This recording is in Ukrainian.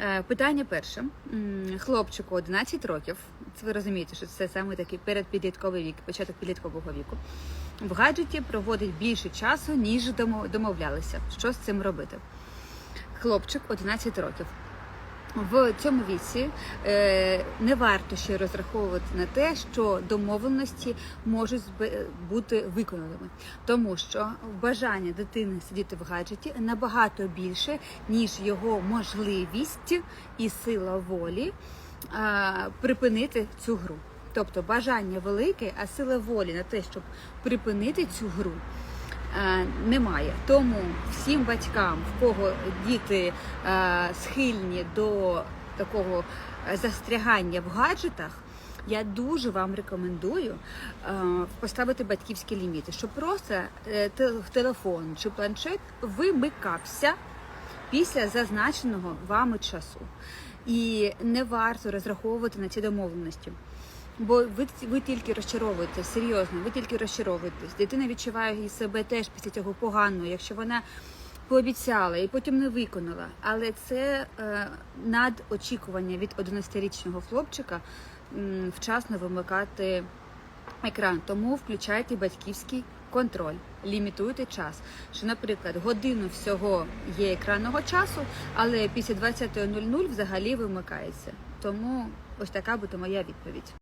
Е, Питання перше. Хлопчику 11 років. Це ви розумієте, що це саме такий передпідлітковий вік, початок підліткового віку. В гаджеті проводить більше часу, ніж домо- домовлялися. Що з цим робити? Хлопчик 11 років. В цьому віці е, не варто ще розраховувати на те, що домовленості можуть бути виконаними, тому що бажання дитини сидіти в гаджеті набагато більше, ніж його можливість і сила волі е, припинити цю гру. Тобто бажання велике, а сила волі на те, щоб припинити цю гру, немає. Тому всім батькам, в кого діти е, схильні до такого е, застрягання в гаджетах. Я дуже вам рекомендую е, поставити батьківські ліміти, щоб просто е, телефон чи планшет вимикався після зазначеного вами часу. І не варто розраховувати на ці домовленості. Бо ви, ви тільки розчаровуєте, серйозно, ви тільки розчаровуєтесь. Дитина відчуває і себе теж після цього погано, якщо вона пообіцяла і потім не виконала. Але це е, надочікування від 11-річного хлопчика м, вчасно вимикати екран. Тому включайте батьківський контроль, лімітуйте час. Що, наприклад, годину всього є екранного часу, але після 20.00 взагалі вимикається. Тому ось така буде моя відповідь.